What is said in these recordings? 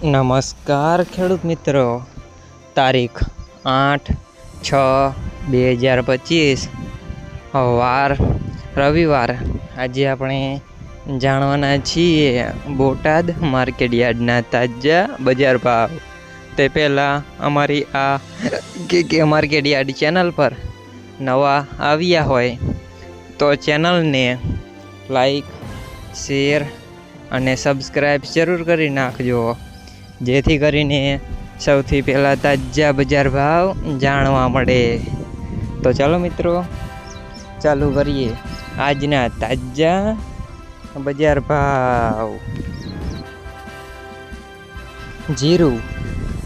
નમસ્કાર ખેડૂત મિત્રો. તારીખ આઠ છ બે હજાર પચીસ. વાર રવિવાર. આજે આપણે જાણવાના છીએ બોટાદ માર્કેટ યાર્ડના તાજા બજાર ભાવ. તે પહેલાં અમારી આ કે કે માર્કેટ યાર્ડ ચેનલ પર નવા આવ્યા હોય તો ચેનલને લાઈક, શેર અને સબસ્ક્રાઈબ જરૂર કરી નાખજો. જેથી કરીને સૌથી પહેલાં તાજા બજાર ભાવ જાણવા મળે. તો ચાલો મિત્રો, ચાલુ કરીએ આજના તાજા બજાર ભાવ. જીરું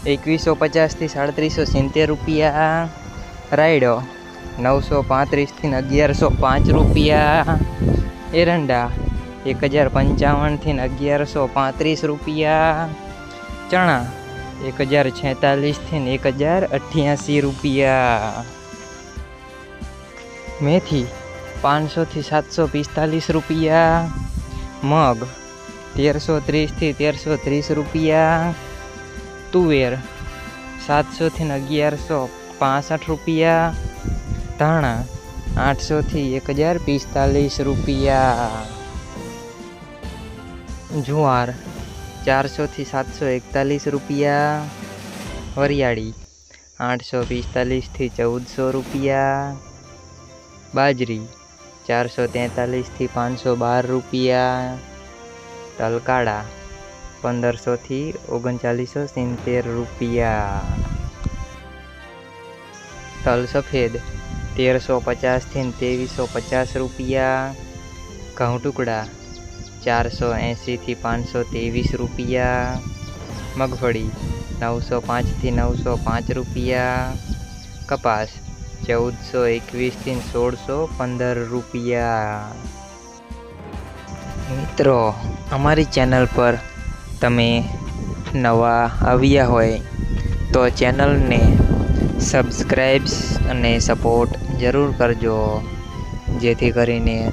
એકવીસો પચાસથી સાડત્રીસો સિત્તેર રૂપિયા. રાયડો નવસો પાંત્રીસથી અગિયારસો પાંચ રૂપિયા. એરંડા એક હજાર પંચાવનથી અગિયારસો પાંત્રીસ રૂપિયા. ચણા, એક હજાર છેતાલીસથી એક હજાર અઠ્યાસી રૂપિયા. મેથી, પાંચસોથી સાતસો પિસ્તાલીસ રૂપિયા. મગ તેરસો ત્રીસથી તેરસો ત્રીસ રૂપિયા. તુવેર, સાતસોથી અગિયારસો પાસઠ રૂપિયા. ધાણા, આઠસોથી એક હજાર પિસ્તાલીસ રૂપિયા. જુવાર ચારસોથી સાતસો એકતાલીસ રૂપિયા. વરિયાળી આઠસો પિસ્તાલીસથી ચૌદસો રૂપિયા. બાજરી ચારસો તેતાલીસથી પાંચસો બાર રૂપિયા. તલકાળા પંદરસોથી ઓગણચાલીસો સિત્તેર રૂપિયા. તલ સફેદ તેરસો પચાસથી ત્રેવીસો પચાસ રૂપિયા. ઘઉં ટુકડા ચારસો એંશીથી પાંચસો ત્રેવીસ રૂપિયા. મગફળી નવસો પાંચથી નવસો પાંચ રૂપિયા. કપાસ ચૌદસો એકવીસથી સોળસો પંદર રૂપિયા. મિત્રો, અમારી ચેનલ પર તમે નવા આવ્યા હોય તો ચેનલને સબસ્ક્રાઈબ્સ અને સપોર્ટ જરૂર કરજો. જેથી કરીને